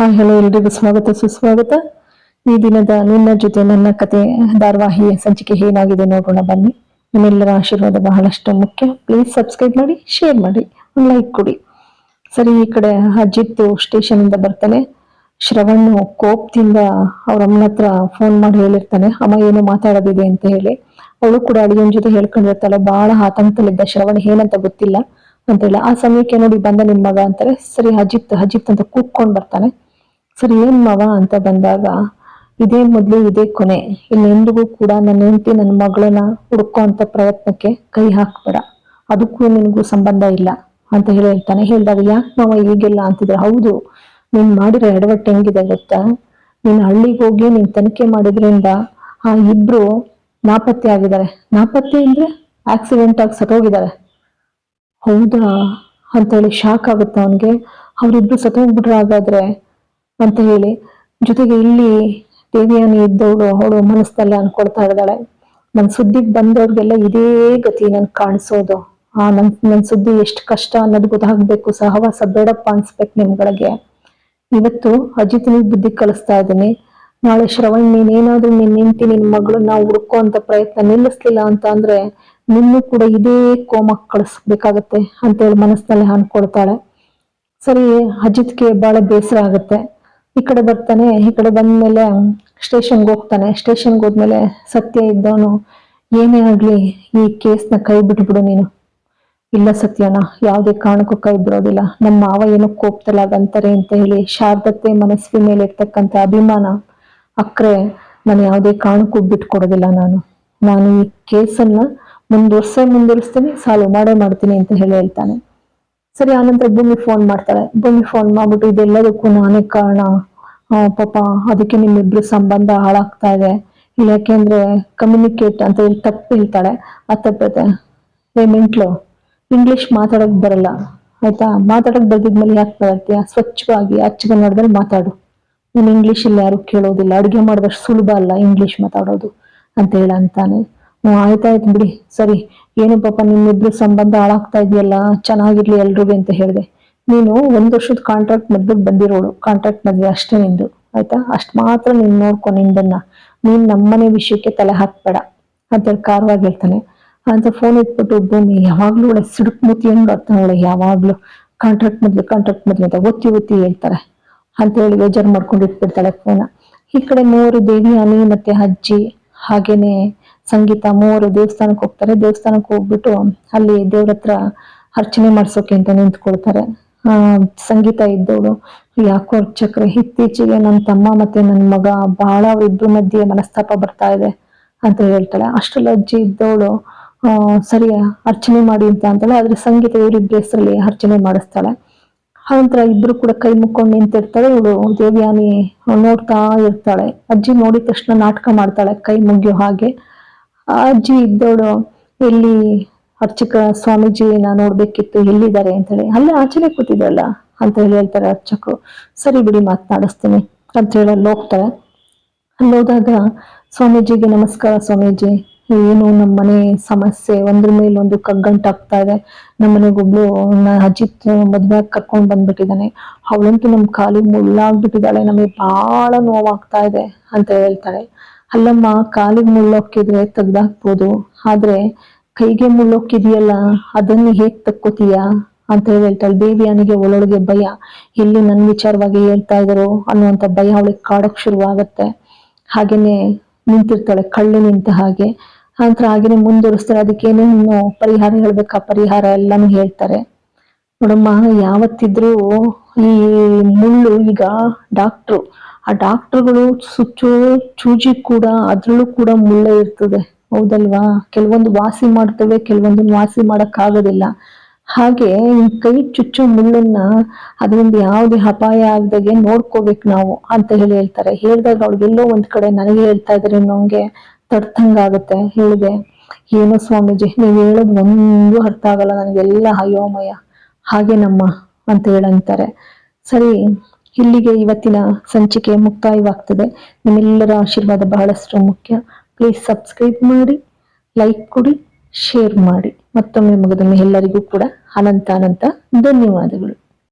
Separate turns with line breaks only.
Hi hello ಎಲ್ರಿಗೂ ಸ್ವಾಗತ, ಸುಸ್ವಾಗತ. ಈ ದಿನದ ನಿನ್ನ ಜೊತೆ ನನ್ನ ಕತೆ ಧಾರಾವಾಹಿಯ ಸಂಚಿಕೆ ಏನಾಗಿದೆ ನೋಡೋಣ, ಬನ್ನಿ. ನಿಮ್ಮೆಲ್ಲರ ಆಶೀರ್ವಾದ ಬಹಳಷ್ಟು ಮುಖ್ಯ. ಪ್ಲೀಸ್ ಸಬ್ಸ್ಕ್ರೈಬ್ ಮಾಡಿ ಶೇರ್ ಮಾಡಿ ಲೈಕ್ ಕೊಡಿ. ಸರಿ, ಈ ಕಡೆ ಅಜಿತ್ ಸ್ಟೇಷನ್ ಇಂದ ಬರ್ತಾನೆ. ಶ್ರವಣ್ ಕೋಪದಿಂದ ಅವ್ರ ಅಮ್ಮನ ಹತ್ರ ಫೋನ್ ಮಾಡಿ ಹೇಳಿರ್ತಾನೆ. ಅಮ್ಮ, ಏನೋ ಮಾತಾಡೋದಿದೆ ಅಂತ ಹೇಳಿ. ಅವಳು ಕೂಡ ಅಡಿಯನ್ ಜೊತೆ ಹೇಳ್ಕೊಂಡಿರ್ತಾಳೆ. ಬಹಳ ಆತಂಕದಲ್ಲಿದ್ದ ಶ್ರವಣ್, ಏನಂತ ಗೊತ್ತಿಲ್ಲ ಅಂತ ಹೇಳಿ. ಆ ಸಮಯಕ್ಕೆ ನೋಡಿ ಬಂದ ನಿಮ್ಮ ಮಗ ಅಂತಾರೆ. ಸರಿ, ಅಜಿತ್ ಅಜಿತ್ ಅಂತ ಕೂತ್ಕೊಂಡ್ ಬರ್ತಾನೆ. ಸರಿ, ಏನ್ ಮಾವ ಅಂತ ಬಂದಾಗ, ಇದೇ ಮೊದ್ಲು, ಇದೇ ಕೊನೆ. ಇನ್ನೆಂದಿಗೂ ಕೂಡ ನನ್ನ ಹೆಂಡತಿ, ನನ್ನ ಮಗಳನ್ನ ಹುಡುಕೋ ಅಂತ ಪ್ರಯತ್ನಕ್ಕೆ ಕೈ ಹಾಕ್ಬೇಡ. ಅದಕ್ಕೂ ನಿನಗೂ ಸಂಬಂಧ ಇಲ್ಲ ಅಂತ ಹೇಳಿ ಹೇಳ್ತಾನೆ. ಹೇಳಿದಾಗ, ಯಾಕೆ ಮಾವ ಈಗೆಲ್ಲ ಅಂತಿದ್ರೆ? ಹೌದು, ನೀನ್ ಮಾಡಿರೋ ಎಡವಟ್ಟು ಹೆಂಗಿದೆ ಗೊತ್ತಾ? ನೀನ್ ಹಳ್ಳಿಗೆ ಹೋಗಿ ನೀನ್ ತನಿಖೆ ಮಾಡಿದ್ರಿಂದ ಆ ಇಬ್ರು ನಾಪತ್ತೆ ಆಗಿದ್ದಾರೆ. ನಾಪತ್ತೆ ಅಂದ್ರೆ ಆಕ್ಸಿಡೆಂಟ್ ಆಗಿ ಸತ್ತೋಗಿದ್ದಾರೆ. ಹೌದಾ? ಅಂತ ಹೇಳಿ ಶಾಕ್ ಆಗುತ್ತೆ ಅವನಿಗೆ. ಅವರಿಬ್ರು ಸತ್ತೋಗ್ಬಿಟ್ರೆ ಹಾಗಾದ್ರೆ ಅಂತ ಹೇಳಿ ಜೊತೆಗೆ ಇಲ್ಲಿ ದೇವಿಯಾನಿ ಇದ್ದವಳು, ಅವಳು ಮನಸ್ಸಲ್ಲಿ ಅನ್ಕೊಳ್ತಾ ಇದ್ದಾಳೆ. ನನ್ನ ಸುದ್ದಿಗೆ ಬಂದವ್ರಿಗೆಲ್ಲ ಇದೇ ಗತಿ ನನ್ ಕಾಣಿಸೋದು. ಆ ನನ್ ನನ್ ಸುದ್ದಿ ಎಷ್ಟು ಕಷ್ಟ ಅನ್ನೋದು ಗೊತ್ತಾಗ್ಬೇಕು, ಸಹವಾಸ ಬೇಡಪ್ಪ ಅನ್ಸ್ಬೇಕು ನಿಮ್ಗಳಿಗೆ. ಇವತ್ತು ಅಜಿತ್ನಿಗೆ ಬುದ್ಧಿ ಕಲಿಸ್ತಾ ಇದ್ದೀನಿ. ನಾಳೆ ಶ್ರವಣ್, ನೀನೇನಾದ್ರೂ ನಿನ್ ನಿಂತಿ ನಿನ್ ಮಗಳನ್ನ ಹುಡ್ಕೋ ಅಂತ ಪ್ರಯತ್ನ ನಿಲ್ಲಿಸ್ಲಿಲ್ಲ ಅಂತ ಅಂದ್ರೆ ನಿನ್ನೂ ಕೂಡ ಇದೇ ಕೋಮಕ್ ಕಳಿಸ್ಬೇಕಾಗತ್ತೆ ಅಂತ ಹೇಳಿ ಮನಸ್ಸಿನಲ್ಲಿ ಅನ್ಕೊಳ್ತಾಳೆ. ಸರಿ, ಅಜಿತ್ಗೆ ಬಹಳ ಬೇಸರ ಆಗುತ್ತೆ. ಈ ಕಡೆ ಬರ್ತಾನೆ, ಈ ಕಡೆ ಬಂದ್ಮೇಲೆ ಸ್ಟೇಷನ್ಗೆ ಹೋಗ್ತಾನೆ. ಸ್ಟೇಷನ್ಗೆ ಹೋದ್ಮೇಲೆ ಸತ್ಯ ಇದ್ದವನು, ಏನೇ ಆಗ್ಲಿ ಈ ಕೇಸ್ನ ಕೈ ಬಿಟ್ಬಿಡು ನೀನು. ಇಲ್ಲ ಸತ್ಯನ, ಯಾವುದೇ ಕಾರಣಕ್ಕೂ ಕೈ ಬಿಡೋದಿಲ್ಲ. ನಮ್ಮ ಮಾವ ಏನೋ ಕೋಪ್ತಲಾಗಂತಾರೆ ಅಂತ ಹೇಳಿ, ಶಾರದತೆ ಮನಸ್ವಿ ಮೇಲೆ ಇರ್ತಕ್ಕಂಥ ಅಭಿಮಾನ, ಅಕ್ರೆ, ನಾನು ಯಾವುದೇ ಕಾರಣಕ್ಕೂ ಬಿಟ್ಕೊಡೋದಿಲ್ಲ ನಾನು. ನಾನು ಈ ಕೇಸನ್ನ ಮುಂದುವರ್ಸೇ ಮುಂದುವರಿಸ್ತೀನಿ ಸಾಲ್ವ್ ಮಾಡೇ ಮಾಡ್ತೀನಿ ಅಂತ ಹೇಳಿ ಹೇಳ್ತಾನೆ. ಸರಿ, ಆನಂತರ ಭೂಮಿ ಫೋನ್ ಮಾಡ್ತಾಳೆ ಭೂಮಿ ಫೋನ್ ಮಾಡ್ಬಿಟ್ಟು ಇದೆಲ್ಲದಕ್ಕೂ ನಾನೇ ಕಾರಣ. ಪಾಪ, ಅದಕ್ಕೆ ನಿಮ್ಮಿಬ್ರು ಸಂಬಂಧ ಹಾಳಾಗ್ತಾ ಇದೆ. ಇಲ್ಲ, ಯಾಕೆಂದ್ರೆ ಕಮ್ಯುನಿಕೇಟ್ ಅಂತ ಹೇಳಿ ತಪ್ಪು ಹೇಳ್ತಾಳೆ ಆ ತಪ್ಪತ್ತೆ ಏ, ಮೆಂಟ್ಲು ಇಂಗ್ಲಿಷ್ ಮಾತಾಡಕ್ ಬರಲ್ಲ. ಆಯ್ತಾ? ಮಾತಾಡಕ್ ಬರ್ದಿದ್ಮೇಲೆ ಯಾಕೆ ಬರತ್ತೀಯ? ಸ್ವಚ್ಛವಾಗಿ ಅಚ್ಚಗನ್ನಡದಲ್ಲಿ ಮಾತಾಡು. ನೀನು ಇಂಗ್ಲಿಷ್ ಇಲ್ಲಿ, ಯಾರು ಕೇಳೋದಿಲ್ಲ. ಅಡುಗೆ ಮಾಡಿದಷ್ಟು ಸುಲಭ ಅಲ್ಲ ಇಂಗ್ಲಿಷ್ ಮಾತಾಡೋದು ಅಂತ ಹೇಳ ಅಂತಾನೆ ಹ್ಞೂ ಆಯ್ತಾಯ್ತು ಬಿಡಿ. ಸರಿ, ಏನು ಪಾಪ ನಿಮ್ಮಿಬ್ರು ಸಂಬಂಧ ಹಾಳಾಗ್ತಾ ಇದೆಯಲ್ಲ, ಚೆನ್ನಾಗಿರ್ಲಿ ಎಲ್ರಿಗೂ ಅಂತ ಹೇಳಿದೆ. ನೀನು ಒಂದ್ ವರ್ಷದ ಕಾಂಟ್ರಾಕ್ಟ್ ಮದ್ವೆಗೆ ಬಂದಿರೋಳು ಕಾಂಟ್ರಾಕ್ಟ್ ಮದ್ವೆ ಅಷ್ಟೇ ನಿಂದು, ಆಯ್ತಾ? ಅಷ್ಟ್ ಮಾತ್ರ ನೀನ್ ನೋಡ್ಕೊ ನಿಂದನ್ನ. ನೀನ್ ನಮ್ಮನೆ ವಿಷಯಕ್ಕೆ ತಲೆ ಹಾಕ್ಬೇಡ. ಅಂತೇಳಿ ಕಾರವಾಗಿ ಹೇಳ್ತಾನೆ. ಅಂತ ಫೋನ್ ಇಟ್ಬಿಟ್ಟು, ಭೂಮಿ, ಯಾವಾಗ್ಲೂ ಒಳ್ಳೆ ಸಿಡುಕ್ ಮೂತಿ ಹೆಂಗ್ ಯಾವಾಗ್ಲೂ. ಕಾಂಟ್ರಾಕ್ಟ್ ಮದ್ವೆ ಕಾಂಟ್ರಾಕ್ಟ್ ಮದ್ವೆ ಅಂತ ಒತ್ತಿ ಒತ್ತಿ ಹೇಳ್ತಾರೆ. ಅಂತ ಹೇಳಿ ಬೇಜಾರು ಮಾಡ್ಕೊಂಡು ಇಟ್ಬಿಡ್ತಾಳೆ ಫೋನ ಈ ಕಡೆ ಮೂರು ದೇವಿ ಅನಿ ಮತ್ತೆ ಅಜ್ಜಿ, ಹಾಗೇನೆ ಸಂಗೀತ ಮೂವರು ದೇವಸ್ಥಾನಕ್ಕೆ ಹೋಗ್ತಾರೆ. ದೇವಸ್ಥಾನಕ್ಕೆ ಹೋಗ್ಬಿಟ್ಟು ಅಲ್ಲಿ ದೇವ್ರ ಹತ್ರ ಅರ್ಚನೆ ಮಾಡ್ಸೋಕೆ ಅಂತ ನಿಂತ್ಕೊಳ್ತಾರೆ. ಸಂಗೀತ ಇದ್ದವಳು ಯಾಕೋ ಚಕ್ರ ಇತ್ತೀಚೆಗೆ ನನ್ನ ತಮ್ಮ ಮತ್ತೆ ನನ್ನ ಮಗ ಬಹಳ ಇಬ್ಬರು ಮಧ್ಯೆ ಮನಸ್ತಾಪ ಬರ್ತಾ ಇದೆ ಅಂತ ಹೇಳ್ತಾಳೆ. ಅಷ್ಟ್ರಲ್ಲಿ ಅಜ್ಜಿ ಇದ್ದವಳು ಸರಿ, ಅರ್ಚನೆ ಮಾಡಿ ಅಂತ ಅಂತಾಳೆ ಆದ್ರೆ ಸಂಗೀತ ಇವರಿಬ್ಬರ ಹೆಸರಲ್ಲಿ ಅರ್ಚನೆ ಮಾಡಿಸ್ತಾಳೆ. ಆನಂತರ ಇಬ್ರು ಕೂಡ ಕೈ ಮುಕ್ಕೊಂಡು ನಿಂತಿರ್ತಾಳೆ ಇವಳು ದೇವ್ಯಾನಿ ನೋಡ್ತಾ ಇರ್ತಾಳೆ. ಅಜ್ಜಿ ನೋಡಿದ ತಕ್ಷಣ ನಾಟಕ ಮಾಡ್ತಾಳೆ ಕೈ ಮುಗಿಯೋ ಹಾಗೆ. ಆ ಅಜ್ಜಿ ಇದ್ದವಳು ಎಲ್ಲಿ ಅರ್ಚಕ ಸ್ವಾಮೀಜಿನ ನೋಡ್ಬೇಕಿತ್ತು ಎಲ್ಲಿದ್ದಾರೆ ಅಂತ ಹೇಳಿ. ಅಲ್ಲೇ ಆಚೆನೆ ಕೂತಿದ್ರಲ್ಲ ಅಂತ ಹೇಳಿ ಹೇಳ್ತಾರೆ ಅರ್ಚಕರು. ಸರಿ ಬಿಡಿ ಮಾತನಾಡಿಸ್ತೀನಿ ಅಂತ ಹೇಳಿ ಅಲ್ಲಿ ಹೋಗ್ತಾರೆ. ಅಲ್ಲಿ ಹೋದಾಗ ಸ್ವಾಮೀಜಿಗೆ ನಮಸ್ಕಾರ ಸ್ವಾಮೀಜಿ. ಏನು ನಮ್ಮ ಮನೆ ಸಮಸ್ಯೆ, ಒಂದ್ರ ಒಂದು ಕಗ್ಗಂಟಾಗ್ತಾ ಇದೆ. ನಮ್ಮ ಮನೆಗೊಬ್ಳು ಅಜಿತ್ ಮದ್ವೆ ಕರ್ಕೊಂಡು ಬಂದ್ಬಿಟ್ಟಿದ್ದಾನೆ. ಅವಳಂತೂ ನಮ್ ಕಾಲಿಗೆ ಮುಳ್ಳಾಗ್ಬಿಟ್ಟಿದ್ದಾಳೆ, ನಮಗೆ ಬಹಳ ನೋವಾಗ್ತಾ ಇದೆ ಅಂತ ಹೇಳ್ತಾಳೆ ಅಲ್ಲಮ್ಮ, ಕಾಲಿಗೆ ಮುಳ್ಳೋಕ್ಕಿದ್ರೆ ತೆಗ್ದಾಕ್ಬೋದು. ಆದ್ರೆ ಕೈಗೆ ಮುಳ್ಳೋಕ್ಕಿದೆಯಲ್ಲ, ಅದನ್ನ ಹೇಗ್ ತಕ್ಕೋತೀಯಾ? ಅಂತ ಹೇಳಿ ಹೇಳ್ತಾಳೆ ದೇವಿಯಾನಿಗೆ ಒಳೊಳಗೆ ಭಯ. ಎಲ್ಲಿ ನನ್ ವಿಚಾರವಾಗಿ ಹೇಳ್ತಾ ಇದ್ರು ಅನ್ನುವಂತ ಭಯ ಅವಳಿಗೆ ಕಾಡಕ್ ಶುರುವಾಗತ್ತೆ. ಹಾಗೇನೆ ನಿಂತಿರ್ತಾಳೆ ಕಳ್ಳು ನಿಂತ ಹಾಗೆ. ನಂತರ ಹಾಗೇನೆ ಮುಂದುವರಿಸ್ತಾರೆ. ಅದಕ್ಕೆ ಏನೇನು ಪರಿಹಾರ ಹೇಳ್ಬೇಕಾ ಪರಿಹಾರ ಎಲ್ಲಾನು ಹೇಳ್ತಾರೆ. ನೋಡಮ್ಮ, ಯಾವತ್ತಿದ್ರೂ ಈ ಮುಳ್ಳು ಈಗ ಡಾಕ್ಟ್ರು ಆ ಡಾಕ್ಟರ್ಗಳು ಸುಚ್ಚು ಚೂಜಿ ಕೂಡ ಅದ್ರಲ್ಲೂ ಕೂಡ ಮುಳ್ಳೆ ಇರ್ತದೆ. ಹೌದಲ್ವಾ? ಕೆಲವೊಂದು ವಾಸಿ ಮಾಡ್ತವೆ ಕೆಲವೊಂದು ವಾಸಿ ಮಾಡಕ್ ಆಗೋದಿಲ್ಲ ಹಾಗೆ ಈ ಕೈ ಚುಚ್ಚು ಮುಳ್ಳನ್ನ ಅದರಿಂದ ಯಾವುದೇ ಅಪಾಯ ಆಗದಾಗೆ ನೋಡ್ಕೋಬೇಕು ನಾವು ಅಂತ ಹೇಳಿ ಹೇಳ್ತಾರೆ. ಹೇಳಿದಾಗ ಅವ್ಳಿಗೆಲ್ಲೋ ಒಂದ್ ಕಡೆ ನನಗೆ ಹೇಳ್ತಾ ಇದ್ರೆ ನಂಗೆ ತಡ್ತಂಗಾಗತ್ತೆ ಹೇಳಿದೆ, ಏನೋ ಸ್ವಾಮೀಜಿ, ನೀವು ಹೇಳೋದು ಒಂದು ಅರ್ಥ ಆಗಲ್ಲ, ನನಗೆಲ್ಲ ಅಯೋಮಯ. ಹಾಗೆ ನಮ್ಮ ಅಂತ ಹೇಳಂತಾರೆ. ಸರಿ, ಇಲ್ಲಿಗೆ ಇವತ್ತಿನ ಸಂಚಿಕೆ ಮುಕ್ತಾಯವಾಗ್ತದೆ. ನಿಮ್ಮೆಲ್ಲರ ಆಶೀರ್ವಾದ ಬಹಳಷ್ಟು ಮುಖ್ಯ. ಪ್ಲೀಸ್ ಸಬ್ಸ್ಕ್ರೈಬ್ ಮಾಡಿ ಲೈಕ್ ಕೊಡಿ ಶೇರ್ ಮಾಡಿ. ಮತ್ತೊಮ್ಮೆ ಮಗದೊಮ್ಮೆ ಎಲ್ಲರಿಗೂ ಕೂಡ ಅನಂತ ಅನಂತ ಧನ್ಯವಾದಗಳು.